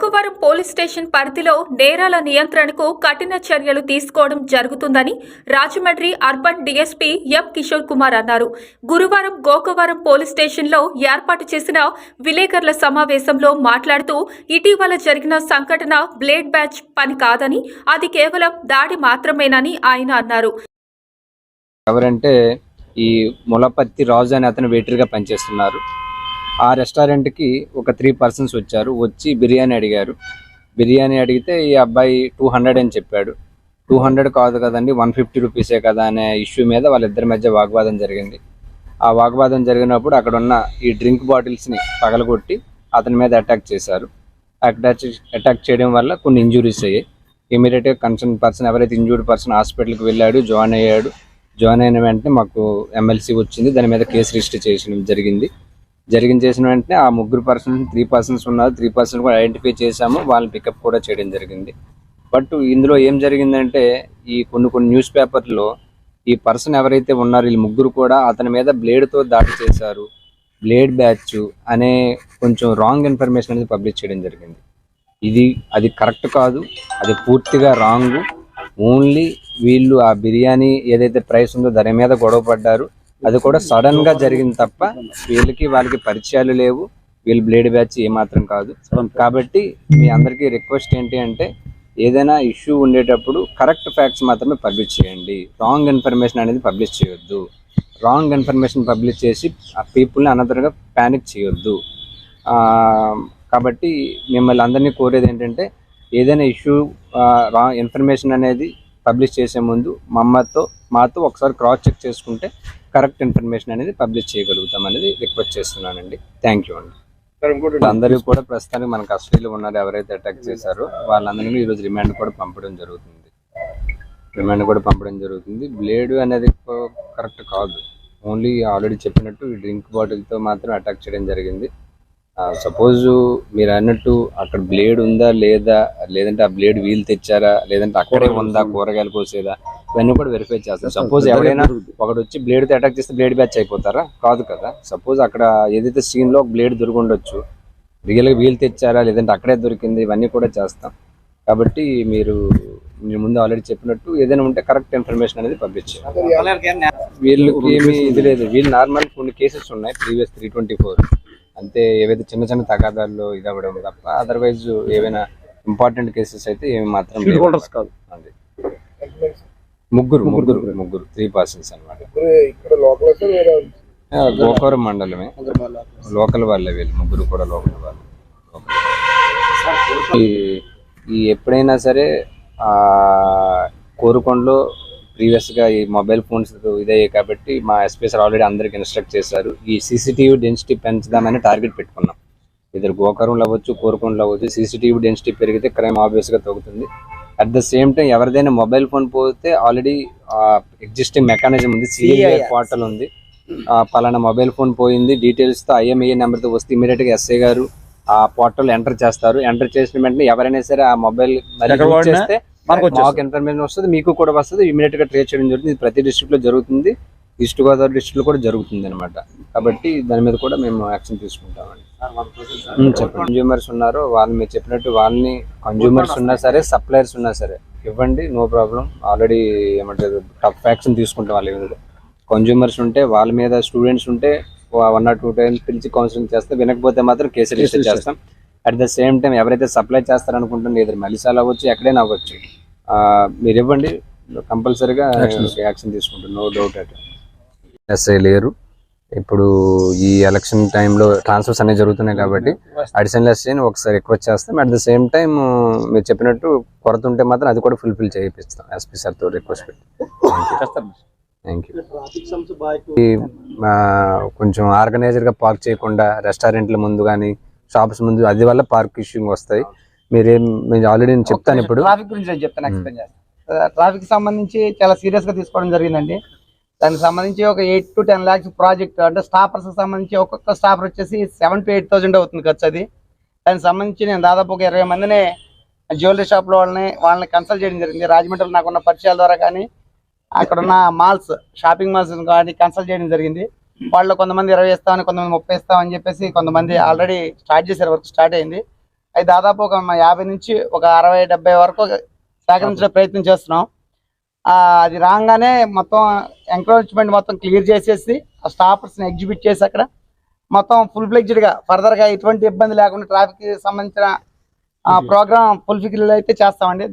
Gokavaram police station పరిధిలో నేరాల నియంత్రణకు కఠిన చర్యలు తీసుకోవడం జరుగుతుందని Rajahmundry urban DSP M Kishore Kumar అన్నారు. గురువారం గోకవరం పోలీస్ స్టేషన్లో ఏర్పాటు చేసిన విలేకరుల సమావేశంలో మాట్లాడుతూ ఇటీవల జరిగిన సంఘటన బ్లేడ్ బ్యాచ్ పని కాదని అది కేవలం దాడి మాత్రమేనని ఆయన అన్నారు. ఎవరంటే ఈ ములపత్తి రాజు అనే అతను వెయిటర్గా పనిచేస్తున్నారు. ఆ రెస్టారెంట్కి ఒక త్రీ పర్సన్స్ వచ్చారు. వచ్చి బిర్యానీ అడిగారు. బిర్యానీ అడిగితే ఈ అబ్బాయి టూ హండ్రెడ్ అని చెప్పాడు. టూ హండ్రెడ్ కాదు కదండి వన్ ఫిఫ్టీ రూపీసే కదా అనే ఇష్యూ మీద వాళ్ళిద్దరి మధ్య వాగ్వాదం జరిగింది. ఆ వాగ్వాదం జరిగినప్పుడు అక్కడ ఉన్న ఈ డ్రింక్ బాటిల్స్ని పగలగొట్టి అతని మీద అటాక్ చేశారు. అటాక్ అటాక్ చేయడం వల్ల కొన్ని ఇంజురీస్ అయ్యాయి. ఇమీడియట్గా కన్సర్న్ పర్సన్ ఎవరైతే ఇంజూర్డ్ పర్సన్ హాస్పిటల్కి వెళ్ళాడు జాయిన్ అయ్యాడు. జాయిన్ అయిన వెంటనే మాకు ఎమ్మెల్సీ వచ్చింది. దాని మీద కేసు రిజిస్టర్ చేయడం జరిగింది. జరిగిన చేసిన వెంటనే ఆ ముగ్గురు పర్సన్స్ త్రీ పర్సన్స్ ఉన్నారు. త్రీ పర్సన్స్ కూడా ఐడెంటిఫై చేశాము. వాళ్ళని పికప్ కూడా చేయడం జరిగింది. బట్ ఇందులో ఏం జరిగిందంటే ఈ కొన్ని కొన్ని న్యూస్ పేపర్లో ఈ పర్సన్ ఎవరైతే ఉన్నారో వీళ్ళు ముగ్గురు కూడా అతని మీద బ్లేడ్తో దాడి చేశారు. బ్లేడ్ బ్యాచ్ అనే కొంచెం రాంగ్ ఇన్ఫర్మేషన్ అనేది పబ్లిష్ చేయడం జరిగింది. ఇది అది కరెక్ట్ కాదు. అది పూర్తిగా రాంగ్ ఓన్లీ వీళ్ళు ఆ బిర్యానీ ఏదైతే ప్రైస్ ఉందో దాని మీద గొడవ పడ్డారు. అది కూడా సడన్గా జరిగింది తప్ప వీళ్ళకి వాళ్ళకి పరిచయాలు లేవు. వీళ్ళు బ్లేడ్ బ్యాచ్ ఏమాత్రం కాదు. కాబట్టి మీ అందరికీ రిక్వెస్ట్ ఏంటి అంటే ఏదైనా ఇష్యూ ఉండేటప్పుడు కరెక్ట్ ఫ్యాక్ట్స్ మాత్రమే పబ్లిష్ చేయండి. రాంగ్ ఇన్ఫర్మేషన్ అనేది పబ్లిష్ చేయొద్దు. రాంగ్ ఇన్ఫర్మేషన్ పబ్లిష్ చేసి ఆ పీపుల్ని అనదరగా ప్యానిక్ చేయొద్దు. కాబట్టి మిమ్మల్ని అందరినీ కోరేది ఏంటంటే ఏదైనా ఇష్యూ రా ఇన్ఫర్మేషన్ అనేది పబ్లిష్ చేసే ముందు మమ్మతో మాతో ఒకసారి క్రాస్ చెక్ చేసుకుంటే కరెక్ట్ ఇన్ఫర్మేషన్ అనేది పబ్లిష్ చేయగలుగుతాం అనేది రిక్వెస్ట్ చేస్తున్నానండి. థ్యాంక్ యూ అండి. అందరూ కూడా ప్రస్తుతానికి మన కస్టడీలో ఉన్నారు ఎవరైతే అటాక్ చేశారో వాళ్ళందరినీ ఈరోజు రిమాండ్ కూడా పంపడం జరుగుతుంది. రిమాండ్ కూడా పంపడం జరుగుతుంది. బ్లేడ్ అనేది కరెక్ట్ కాదు. ఓన్లీ ఆల్రెడీ చెప్పినట్టు ఈ డ్రింక్ బాటిల్తో మాత్రం అటాక్ చేయడం జరిగింది. సపోజ్ మీరు అన్నట్టు అక్కడ బ్లేడ్ ఉందా లేదా? లేదంటే ఆ బ్లేడ్ వీల్ తెచ్చారా? లేదంటే అక్కడే ఉందా? కూరగాయలు కోసేదా? ఇవన్నీ కూడా వెరిఫై చేస్తారు సపోజ్ ఎవరైనా ఒకడు వచ్చి బ్లేడ్తో అటాక్ చేస్తే బ్లేడ్ బ్యాచ్ అయిపోతారా? కాదు కదా. సపోజ్ అక్కడ ఏదైతే సీన్లో బ్లేడ్ దొరుకుండొచ్చు రియల్గా వీల్ తెచ్చారా లేదంటే అక్కడే దొరికింది ఇవన్నీ కూడా చేస్తాం. కాబట్టి మీరు మీరు ముందు ఆల్రెడీ చెప్పినట్టు ఏదైనా ఉంటే కరెక్ట్ ఇన్ఫర్మేషన్ అనేది చేయాలి వీళ్ళకి ఏమి ఇది లేదు. వీళ్ళు నార్మల్ కొన్ని కేసెస్ ఉన్నాయి ప్రీవియస్ త్రీ ట్వంటీ ఫోర్ అంతే ఏవైతే చిన్న చిన్న తగాదాల్లో ఇది అవ్వడం తప్ప అదర్వైజ్ ఏవైనా ఇంపార్టెంట్ కేసెస్ అయితే ఏమి మాత్రం. కాదు. అది. ముగ్గురు ముగ్గురు ముగ్గురు త్రీ పర్సన్స్ అనమాట ఇక్కడ లోకల్ అయితే వేరే గోకవరం మండలమే. లోకల్ వాళ్ళే వీళ్ళు ముగ్గురు కూడా లోకల్ వాళ్ళు. ఈ- ఈ ఎప్పుడైనా సరే ఆ కోరుకొండలో ప్రీవియస్గా ఈ మొబైల్ ఫోన్స్ ఇదయ్యాయి కాబట్టి మా ఎస్పీ సార్ ఆల్రెడీ అందరికి ఇన్స్ట్రక్ట్ చేశారు. ఈ సీసీటీవీ డెన్సిటీ పెంచుదామని టార్గెట్ పెట్టుకున్నాం. ఇద్దరు గోకరంలో అవ్వచ్చు కోరుకొండలో అవ్వచ్చు సీసీటీవీ డెన్సిటీ పెరిగితే క్రైమ్ ఆబ్వియస్గా తగ్గుతుంది. అట్ ద సేమ్ టైం ఎవరిదైనా మొబైల్ ఫోన్ పోతే ఆల్రెడీ ఎగ్జిస్టింగ్ మెకానిజం ఉంది. సిఐ పోర్టల్ ఉంది. ఆ, పలానా మొబైల్ ఫోన్ పోయింది. డీటెయిల్స్తో ఐఎంఏ నెంబర్తో వస్తే ఇమీడియట్గా ఎస్ఐ గారు ఆ పోర్టల్ ఎంటర్ చేస్తారు. ఎంటర్ చేసిన వెంటనే ఎవరైనా సరే ఆ మొబైల్ చేస్తే. మాకు ఇన్ఫర్మేషన్ వస్తుంది మీకు కూడా వస్తుంది. ఇమీడియట్గా ట్రేస్ చేయడం జరుగుతుంది. ప్రతి డిస్ట్రిక్ట్లో జరుగుతుంది. ఈస్ట్ గోదావరి డిస్ట్రిక్ట్లో కూడా జరుగుతుంది అనమాట కాబట్టి దాని మీద కూడా మేము యాక్షన్ తీసుకుంటామండి. చెప్పండి. కన్జ్యూమర్స్ ఉన్నారు వాళ్ళు మీరు చెప్పినట్టు వాళ్ళని కన్జ్యూమర్స్ ఉన్నా సరే సప్లయర్స్ ఉన్నా సరే ఇవ్వండి నో ప్రాబ్లం ఆల్రెడీ ఏమంటారు టఫ్ యాక్షన్ తీసుకుంటాం వాళ్ళ మీద. కన్జ్యూమర్స్ ఉంటే వాళ్ళ మీద స్టూడెంట్స్ ఉంటే వన్ ఆర్ టూ టైమ్స్ పిలిచి కౌన్సిలింగ్ చేస్తే వినకపోతే మాత్రం కేసు రిజిస్టర్ చేస్తాం. అట్ ద సేమ్ టైం ఎవరైతే సప్లై చేస్తారనుకుంటున్నారు ఏదో మలిసాలు అవ్వచ్చు ఎక్కడైనా అవ్వచ్చు మీరు ఇవ్వండి కంపల్సరీగా యాక్షన్ తీసుకుంటాం. నో డౌట్ అట్ ఎస్ఐ లేరు. ఇప్పుడు ఈ ఎలక్షన్ టైంలో ట్రాన్స్ఫర్స్ అనేవి జరుగుతున్నాయి కాబట్టి అడిషనల్ ఎస్ఐని ఒకసారి రిక్వెస్ట్ చేస్తాం. అట్ ద సేమ్ టైం మీరు చెప్పినట్టు కొరత ఉంటే మాత్రం అది కూడా ఫుల్ఫిల్ చేయిస్తాం ఎస్పీ సార్తో రిక్వెస్ట్ పెట్టి. థ్యాంక్ యూ కొంచెం ఆర్గనైజర్గా పార్క్ చేయకుండా రెస్టారెంట్ల ముందు కానీ షాప్స్ ముందు అది వల్ల పార్క్ ఇష్యూంగ్ వస్తాయి. మీరేం మీరు ఆల్రెడీ నేను చెప్తాను ఇప్పుడు. ట్రాఫిక్ గురించి నేను చెప్తాను ఎక్స్ప్లెయిన్ చేస్తాను ట్రాఫిక్ సంబంధించి చాలా సీరియస్గా తీసుకోవడం జరిగిందండి. దానికి సంబంధించి ఒక eight to ten lakhs project అంటే స్టాఫర్స్ సంబంధించి ఒక్కొక్క స్టాఫర్ వచ్చేసి సెవెన్ టు ఎయిట్ థౌసండ్ అవుతుంది ఖర్చు అది. దానికి సంబంధించి నేను దాదాపు ఒక ఇరవై మందిని జ్యువెలరీ షాప్లో వాళ్ళని వాళ్ళని కన్సల్ట్ చేయడం జరిగింది. రాజమండ్రిలో నాకున్న పరిచయాల ద్వారా కానీ అక్కడ ఉన్న మాల్స్ షాపింగ్ మాల్స్ కానీ కన్సల్ట్ చేయడం జరిగింది. వాళ్ళు కొంతమంది ఇరవై ఇస్తామని కొంతమంది ముప్పై ఇస్తామని చెప్పేసి కొంతమంది ఆల్రెడీ స్టార్ట్ చేశారు వర్క్ స్టార్ట్ అయింది. అది దాదాపు ఒక యాభై నుంచి ఒక అరవై డెబ్బై వరకు సేకరించే ప్రయత్నం చేస్తున్నాం. అది రాగానే మొత్తం ఎంక్రోచ్మెంట్ మొత్తం క్లియర్ చేసేసి ఆ స్టాఫర్స్ని ఎగ్జిబిట్ చేసి అక్కడ మొత్తం ఫుల్గా ఫర్దర్గా ఎటువంటి ఇబ్బంది లేకుండా ట్రాఫిక్ సంబంధించిన ప్రోగ్రామ్ ఫుల్ ఫిగిల్ అయితే చేస్తామండి.